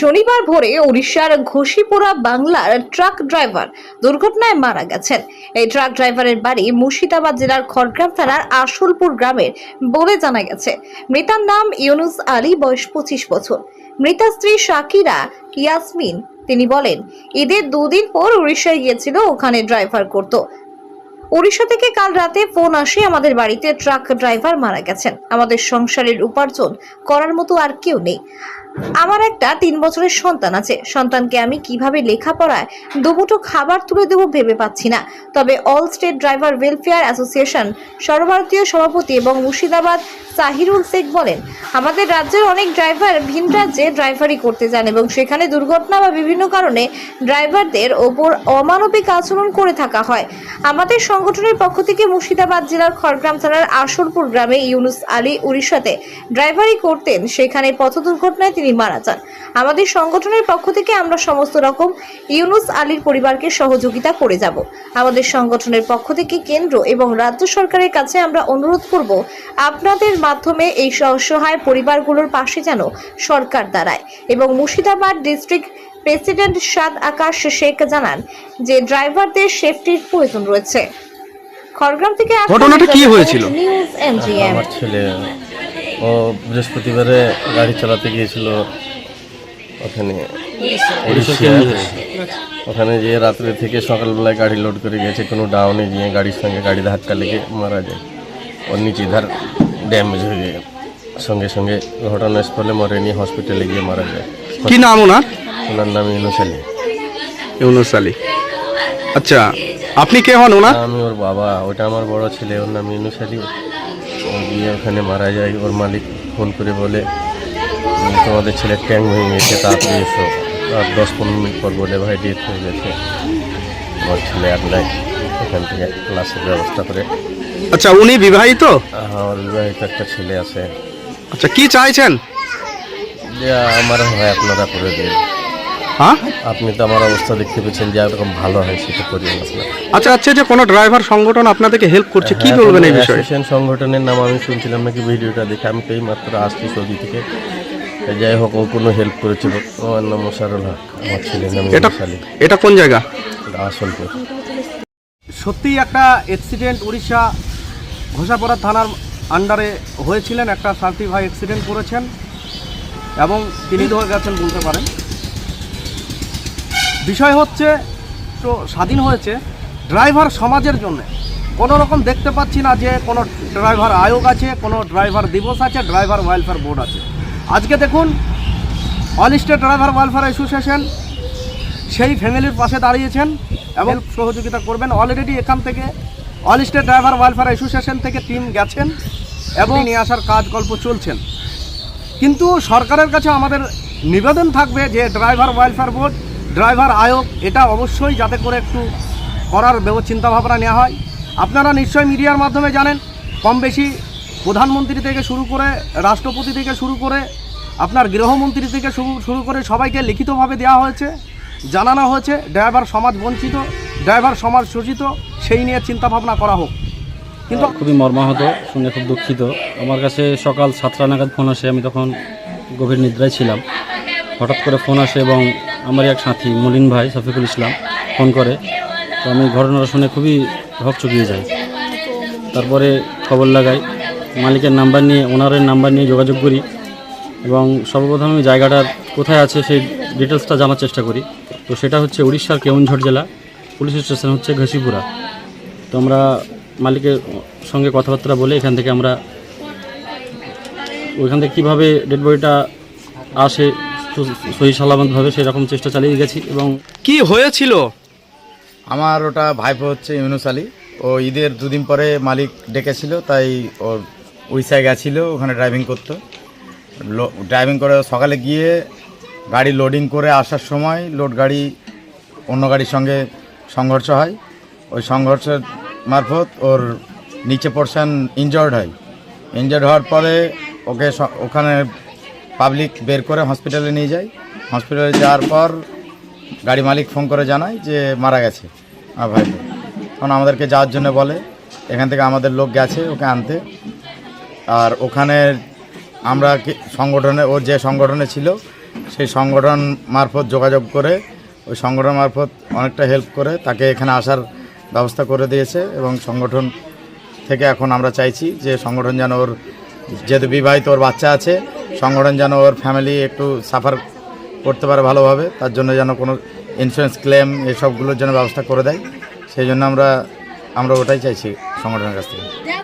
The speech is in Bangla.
শনিবার ভোরে উড়িষ্যার ঘোষিপুরা বাংলার ট্রাক ড্রাইভার দুর্ঘটনায় মারা গেছেন। এই ট্রাক ড্রাইভারের বাড়ি মুর্শিদাবাদ জেলার খড়গ্রাম থানার আসলপুর গ্রামের বলে জানা গেছে। মৃতার নাম ইউনুস আলী, বয়স পঁচিশ বছর। মৃতা স্ত্রী শাকিরা ইয়াসমিন, তিনি বলেন, ঈদের দুদিন পর উড়িষ্যায় গিয়েছিল, ওখানে ড্রাইভার করত। উড়িষ্যা থেকে কাল রাতে ফোন আসে আমাদের বাড়িতে ট্রাক ড্রাইভার মারা গেছেন। আমাদের সংসারের উপার্জন করার মতো আর কেউ নেই। আমার একটা তিন বছরের সন্তান আছে। সন্তানকে আমি কীভাবে লেখাপড়ায় দুমুঠো খাবার তুলে দেবো ভেবে পাচ্ছি না। তবে all state driver welfare association সর্বভারতীয় সভাপতি এবং মুর্শিদাবাদ সাহিরুল শেখ বলেন, আমাদের রাজ্যের অনেক ড্রাইভার ভিন রাজ্যে ড্রাইভারি করতে যান এবং সেখানে দুর্ঘটনা বা বিভিন্ন কারণে ড্রাইভারদের ওপর অমানবিক আচরণ করে থাকা হয়। আমাদের সংগঠনের পক্ষ থেকে মুর্শিদাবাদ জেলার খড়গ্রাম থানার আশরপুর গ্রামে ইউনুস আলী উড়িষ্যাতে ড্রাইভারি করতেন। সেখানে পথ দুর্ঘটনায় তিনি মারা যান। আমাদের সংগঠনের পক্ষ থেকে আমরা সমস্ত রকম ইউনুস আলীর পরিবারকে সহযোগিতা করে যাব। আমাদের সংগঠনের পক্ষ থেকে কেন্দ্র এবং রাজ্য সরকারের কাছে আমরা অনুরোধ করব আপনাদের মাধ্যমে এই অসহায় পরিবারগুলোর পাশে যেন সরকার দাঁড়ায় এবং মুর্শিদাবাদ ডিস্ট্রিক্ট প্রেসিডেন্ট সাদ আকাশ শেখ জানান যে ড্রাইভারদের সেফটির প্রয়োজন রয়েছে। খড়গ্রাম থেকে ঘটনাটা কি হয়েছিল? নিউজ এমজিএম ছেলে ও বৃহস্পতিবারে গাড়ি চালাতে গিয়েছিল ওখানে। ওখানে গিয়ে রাত্রে থেকে সকালবেলায় গাড়ি লোড করে গেছে কোনো ডাউনে গিয়ে গাড়ির সঙ্গে গাড়ি ধাক্কা লেগে মারা যায়। ওর নিচে ধার ড্যামেজ হয়ে যায়। সঙ্গে সঙ্গে ঘটনাস্থলে মরেনি হসপিটালে গিয়ে মারা যায়। কি নাম ওনার? ওনার নাম ইউনুস আলী। ইউনুস আলী। আচ্ছা আপনি কে হন ওনার? আমি ওর বাবা ওটা আমার বড় ছেলে ওর নাম ইউনুস আলী। গিয়ে ওখানে মারা যায়। ওর মালিক ফোন করে বলে তোমাদের ছেলের ট্যাঙ্ক ভেঙে গেছে তাড়াতাড়ি এসো। আর দশ পনেরো মিনিট পর বলে ভাই ডেথ হয়ে গেছে। আমার ছেলে আর নাই। এখান থেকে লাশের ব্যবস্থা করে। আচ্ছা উনি বিবাহিত? আমার বিবাহিত একটা ছেলে আছে। আচ্ছা কি চাইছেন? যে আমার হয় আপনারা করে দিন। হ্যাঁ? আপনি তো আমার অবস্থা দেখতে পেয়েছেন যে এরকম ভালো হয় সেটা আপনার আচ্ছা আচ্ছা যে কোনো ড্রাইভার সংগঠন আপনাদেরকে হেল্প করছে কি বলবেন এই বিষয়ে? সংগঠনের নাম আমি শুনছিলাম নাকি ভিডিওটা দেখে আমি তো এই মাত্র আসছি সৌদি থেকে। যাই হোক ও কোনো হেল্প করেছিল। আমার নাম মোশারুল হক আমার ছেলের নাম এটা এটা কোন জায়গা? আসলপুর সত্যিই একটা অ্যাক্সিডেন্ট উড়িষ্যা ঘোষাপাড়া থানার আন্ডারে হয়েছিলেন একটা সার্টিফাই অ্যাক্সিডেন্ট করেছেন এবং তিনি ধরে গেছেন বলতে পারেন। বিষয় হচ্ছে তো স্বাধীন হয়েছে ড্রাইভার সমাজের জন্য। কোনো রকম দেখতে পাচ্ছি না যে কোনো ড্রাইভার আয়োগ আছে কোনো ড্রাইভার দিবস আছে ড্রাইভার ওয়েলফেয়ার বোর্ড আছে। আজকে দেখুন all state driver welfare association সেই ফ্যামিলির পাশে দাঁড়িয়েছেন এবং সহযোগিতা করবেন। অলরেডি এখান থেকে all state driver welfare association থেকে টিম গেছেন এবং নিয়ে আসার কাজ গল্প চলছেন। কিন্তু সরকারের কাছে আমাদের নিবেদন থাকবে যে ড্রাইভার ওয়েলফেয়ার বোর্ড ড্রাইভার আয়োগ, এটা অবশ্যই যাতে করে একটু করার চিন্তাভাবনা নেওয়া হয়। আপনারা নিশ্চয়ই মিডিয়ার মাধ্যমে জানেন কম বেশি প্রধানমন্ত্রী থেকে শুরু করে রাষ্ট্রপতি থেকে শুরু করে আপনার গৃহমন্ত্রী থেকে শুরু শুরু করে সবাইকে লিখিতভাবে দেওয়া হয়েছে, জানানো হয়েছে, ড্রাইভার সমাজ বঞ্চিত, ড্রাইভার সমাজ শোষিত, সেই নিয়ে চিন্তাভাবনা করা হোক। কিন্তু খুবই মর্মাহত, শুনে খুব দুঃখিত। আমার কাছে সকাল সাতটা নাগাদ ফোন আসে, আমি তখন গভীর নিদ্রায় ছিলাম। হঠাৎ করে ফোন আসে এবং আমারই এক সাথী, মলিন ভাই, শফিকুল ইসলাম, ফোন করে। তো আমি ঘটনাটা শুনে খুবই হকচকিয়ে যাই। তারপরে খবর লাগাই, মালিকের নাম্বার নিয়ে, ওনারের নাম্বার নিয়ে যোগাযোগ করি এবং সর্বপ্রথম আমি জায়গাটার কোথায় আছে সেই ডিটেলসটা জানার চেষ্টা করি। তো সেটা হচ্ছে উড়িষ্যার কেউনঝড় জেলা, পুলিশ স্টেশন হচ্ছে ঘসিপুরা তো আমরা মালিকের সঙ্গে কথাবার্তা বলে এখান থেকে আমরা ওইখান থেকে কীভাবে ডেড বডিটা আসে সহি সালামতভাবে সেরকম চেষ্টা চালিয়ে গেছি এবং কি হয়েছিল? আমার ওটা ভাইপো হচ্ছে ইউনুস আলী। ও ঈদের দুদিন পরে মালিক ডেকেছিল তাই ওর উড়িষ্যায় গেছিল ওখানে ড্রাইভিং করতো। ড্রাইভিং করে সকালে গিয়ে গাড়ি লোডিং করে আসার সময় লোড গাড়ি অন্য গাড়ির সঙ্গে সংঘর্ষ হয়। ওই সংঘর্ষের মারফত ওর নিচে পোর্শন ইনজয়ার্ড হয়। ইনজয়ার্ড হওয়ার পরে ওকে ওখানে পাবলিক বের করে হসপিটালে নিয়ে যায়। হসপিটালে যাওয়ার পর গাড়ি মালিক ফোন করে জানায় যে মারা গেছে আমার ভাই তখন আমাদেরকে যাওয়ার জন্য বলে, এখান থেকে আমাদের লোক গেছে ওকে আনতে। আর ওখানে আমরা সংগঠনে ও যে সংগঠনে ছিল, সেই সংগঠন মারফত যোগাযোগ করে, ওই সংগঠন মারফত অনেকটা হেল্প করে তাকে এখানে আসার ব্যবস্থা করে দিয়েছে এবং সংগঠন থেকে এখন আমরা চাইছি যে সংগঠন যেন ওর যেহেতু বিবাহিত ওর বাচ্চা আছে সংগঠন যেন ওর ফ্যামিলি একটু সাফার করতে পারে ভালোভাবে, তার জন্য যেন কোনো ইন্স্যুরেন্স ক্লেম এসবগুলোর জন্য ব্যবস্থা করে দেয়। সেই জন্য আমরা আমরা ওটাই চাইছি সংগঠনের কাছ থেকে।